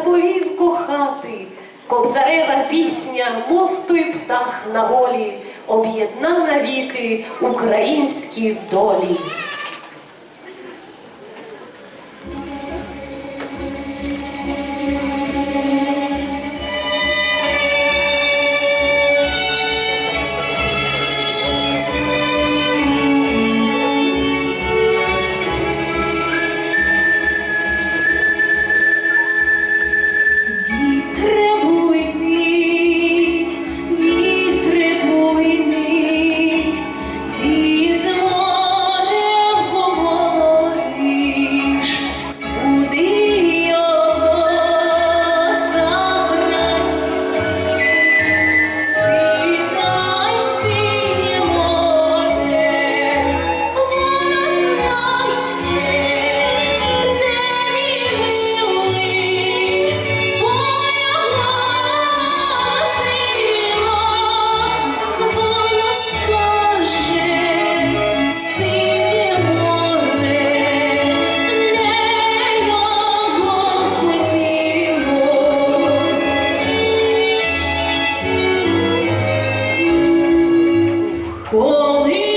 заповів кохати. Кобзарева пісня, мов той птах на волі, об'єдна навіки українські долі. Коли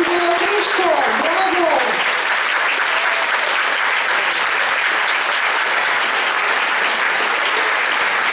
Антону Лишко.